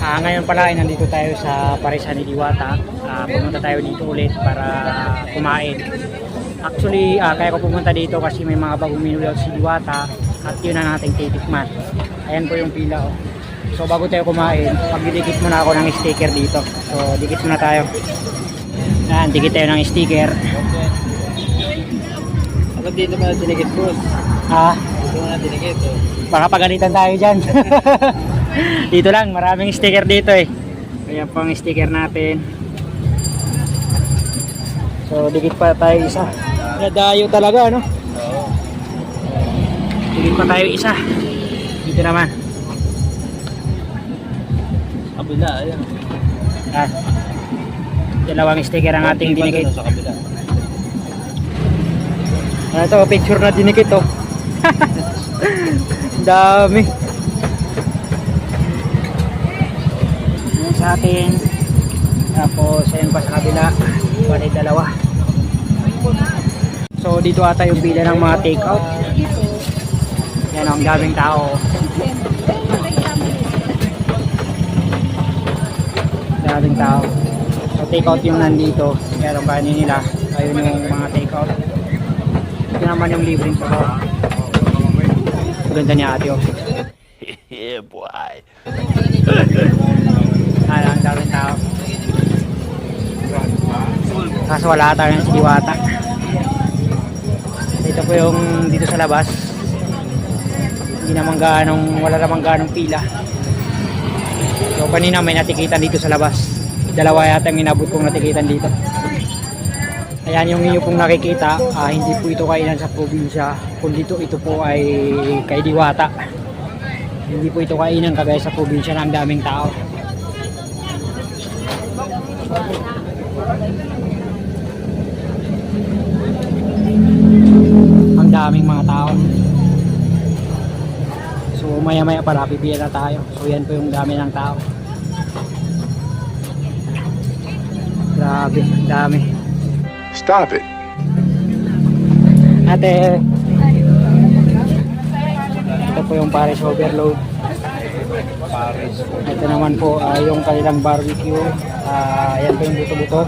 Ah, ngayon pala ay nandito tayo sa Parisan ni Diwata. Ah, pumunta tayo dito ulit para kumain. Actually, ah, kaya ko pumunta dito kasi may mga bagong menu daw si Diwata at yun ang ating titikman. Ayan po yung pila. Oh. So bago tayo kumain, pagdidikit muna ako ng sticker dito. So dikit muna tayo. Ayan, dikit tayo ng sticker. Ako dito pa dinikit boss. Ah, Dito mo na dinikit. Oh. baka pagalitan tayo dyan. dito lang, maraming sticker dito eh. Kaya pang sticker natin. So, dikit pa tayo isa. Nadayo talaga, ano? Oo. Dikit pa tayo isa. Dito naman. Kabila, ayan. Ah, dalawang sticker ang ating dinikit. Sa kabila. Ano to, picture na dinikit oh. Dami. Sa atin. Tapos ayun pa sa kabila. Bali dalawa. So dito ata yung pila ng mga take out. Yan ang daming tao. Daming tao. So take out yung nandito. Meron kanin nila. Ayun yung mga take out. Ito naman yung libreng pa. Ganda ni ate oh. yeah, boy. Ah, ang daming tao. Kaso wala tayong Diwata. Ito po yung dito sa labas. Hindi naman ganong, wala naman ganong pila. So kanina may natikitan dito sa labas. Dalawa yata yung inabot kong natikitan dito. Ayan yung inyo pong nakikita, ah, hindi po ito kainan sa probinsya, kundi ito, ito po ay kay Diwata. Hindi po ito kainan kagaya sa probinsya na ang daming tao. Ang daming mga tao. So maya maya pala pipila na tayo. So yan po yung dami ng tao. Grabe, ang dami. Stop it. Ate, ito po yung Paris Overload. Paris. Ito naman po ah, yung kanilang barbecue. Ah, yan po yung buto-buto.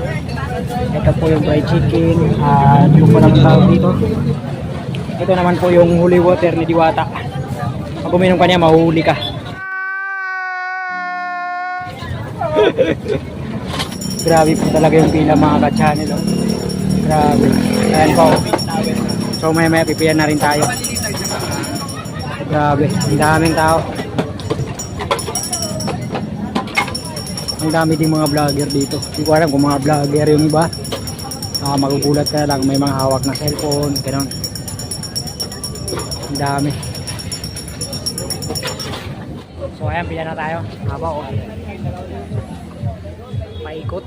Ito po yung fried chicken. Ah, ano po naman tawag dito. Ito naman po yung holy water ni Diwata. Pag uminom ka niya, mahuhuli ka. Grabe po talaga yung pila mga ka-channel. Oh. Grabe. Ayan po. So maya maya pipiyan na rin tayo. Grabe. Ang daming tao. Ang dami din mga vlogger dito. Hindi ko alam kung mga vlogger yung iba. Ah, magugulat ka lang may mga hawak na cellphone, gano'n. Ang dami. So ayan, pila na tayo. Haba oh. Paikot.